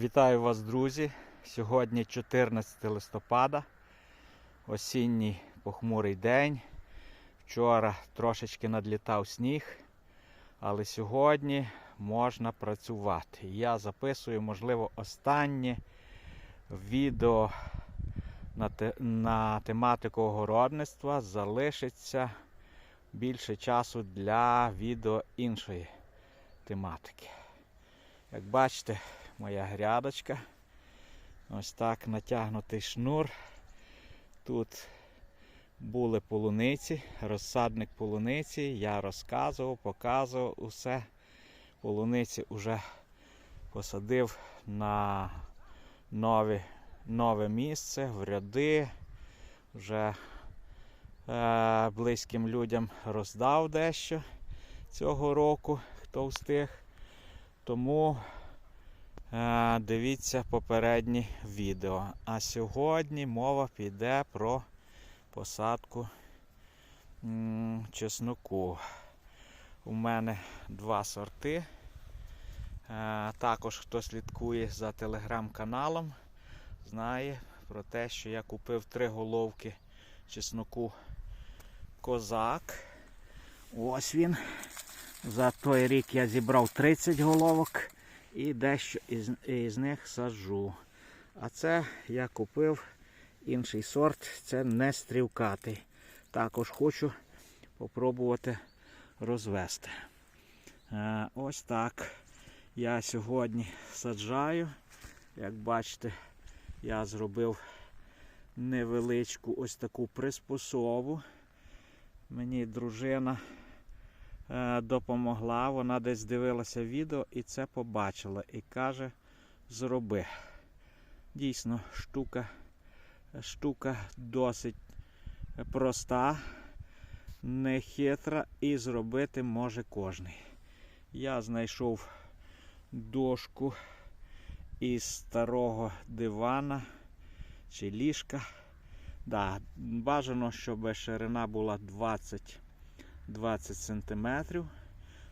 Вітаю вас, друзі! Сьогодні 14 листопада, осінній похмурий день. Вчора трошечки надлітав сніг, але сьогодні можна працювати. Я записую, можливо, останнє відео на, те, на тематику огородництва. Залишиться більше часу для відео іншої тематики. Як бачите, моя грядочка. Ось так натягнутий шнур. Тут були полуниці, розсадник полуниці. Я розказував, показував усе. Полуниці вже посадив на нові, нове місце, в ряди. Вже е, близьким людям роздав дещо цього року, хто встиг. Тому Дивіться попередні відео. А сьогодні мова піде про посадку чесноку. У мене два сорти. Е, Також хто слідкує за телеграм-каналом, знає про те, що я купив три головки чесноку козак. Ось він. За той рік я зібрав 30 головок і дещо із, із них саджу. А це я купив інший сорт, це не стрілкатий. Також хочу попробувати розвести. Е, ось так я сьогодні саджаю. Як бачите, я зробив невеличку ось таку приспособу. Мені дружина допомогла. Вона десь дивилася відео і це побачила. І каже, зроби. Дійсно, штука, штука досить проста, нехитра і зробити може кожний. Я знайшов дошку із старого дивана чи ліжка. Да, бажано, щоб ширина була 20 20 сантиметрів.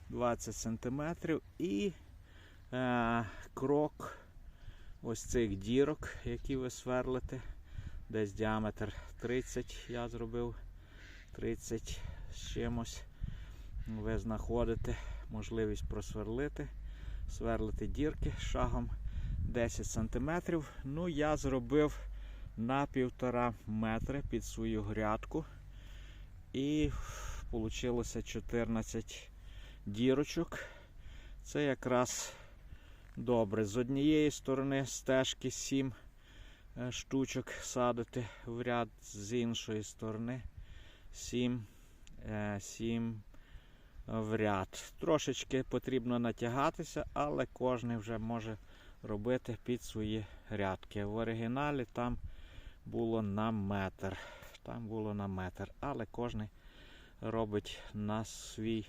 20 сантиметрів і е, крок ось цих дірок, які ви сверлите. Десь діаметр 30 я зробив 30 з чимось. Ви знаходите можливість просверлити, сверлити дірки шагом 10 сантиметрів. Ну, я зробив на півтора метри під свою грядку. І вийшло 14 дірочок. Це якраз добре. З однієї сторони стежки 7 е, штучок садити в ряд, з іншої сторони 7, 7 в ряд. Трошечки потрібно натягатися, але кожен вже може робити під свої грядки. В оригіналі там було на метр. Там було на метр, але кожен робить на свій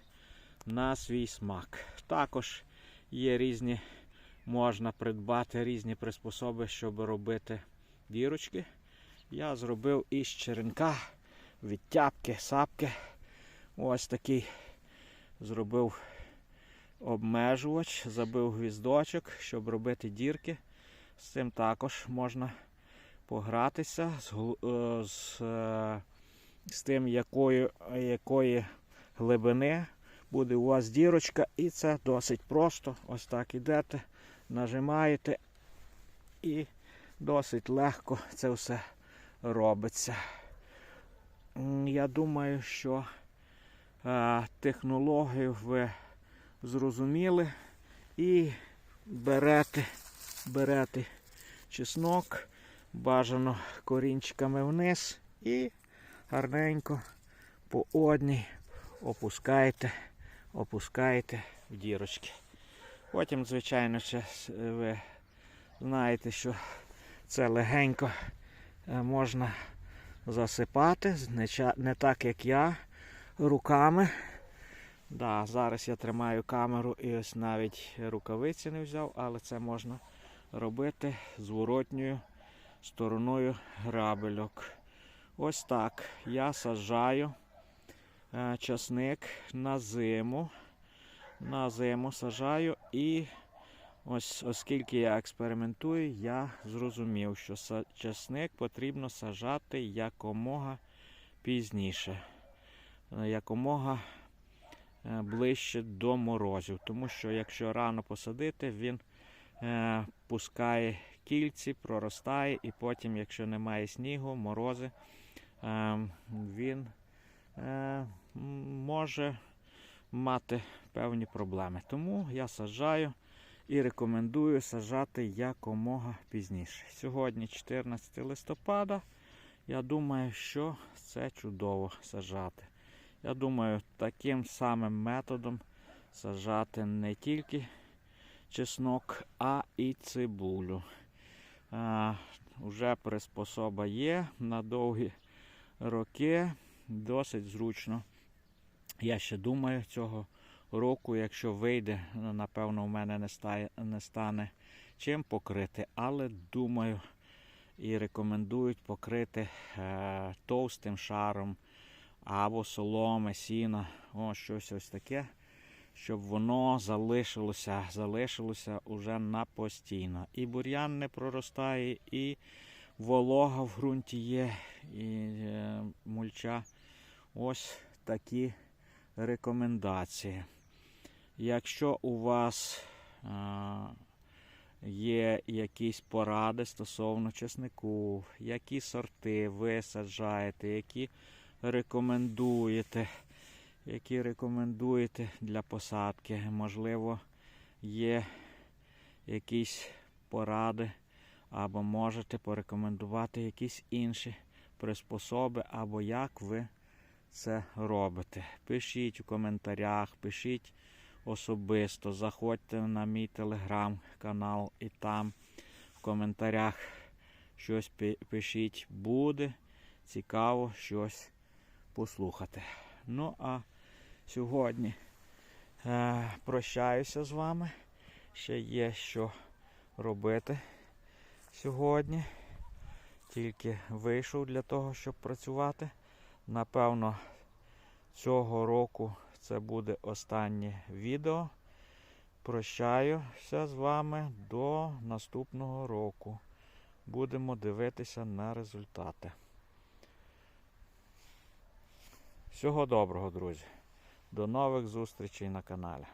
на свій смак. Також є різні, можна придбати різні приспособи, щоб робити дірочки. Я зробив із черенка, відтяпки, сапки. Ось такий зробив обмежувач, забив гвіздочок, щоб робити дірки. З цим також можна погратися з, е, з, е, з тим, якої, якої глибини буде у вас дірочка, і це досить просто. Ось так ідете, нажимаєте і досить легко це все робиться. Я думаю, що е, технологію ви зрозуміли і берете, берете чеснок, бажано корінчиками вниз і гарненько по одній опускаєте опускаєте в дірочки. Потім, звичайно, ви знаєте, що це легенько е, можна засипати, не так, як я, руками. Да, Зараз я тримаю камеру і ось навіть рукавиці не взяв, але це можна робити зворотньою стороною грабельок. Ось так я саджаю. Е, часник на зиму. На зиму сажаю і Ось, оскільки я експериментую, я зрозумів, що часник потрібно сажати якомога пізніше, е, якомога е, ближче до морозів. Тому що якщо рано посадити, він пускає кільці, проростає, і потім, якщо немає снігу, морози, він е, може мати певні проблеми. Тому я саджаю і рекомендую саджати якомога пізніше. Сьогодні 14 листопада. Я думаю, що це чудово саджати. Я думаю, таким самим методом саджати не тільки чеснок, а і цибулю. А, Уже приспособа є на довгі роки, досить зручно. Я ще думаю, цього року, якщо вийде, ну, напевно, у мене не, стає, не стане чим покрити, але думаю і рекомендують покрити е, товстим шаром або соломи, сіна, о, щось ось таке, щоб воно залишилося, залишилося уже на постійно. І бур'ян не проростає, і волога в ґрунті є, і е, мульча. Ось такі рекомендації. Якщо у вас є якісь поради стосовно чеснику, які сорти ви саджаєте, які рекомендуєте, які рекомендуєте для посадки, можливо, є якісь поради, або можете порекомендувати якісь інші приспособи, або як ви це робите. Пишіть у коментарях, пишіть особисто, заходьте на мій телеграм-канал і там в коментарях щось пишіть. Буде цікаво щось послухати. Ну а сьогодні е, прощаюся з вами. Ще є що робити сьогодні. Тільки вийшов для того, щоб працювати. Напевно, цього року це буде останнє відео. Прощаюся з вами до наступного року. Будемо дивитися на результати. Всього доброго, друзі. До нових зустрічей на каналі.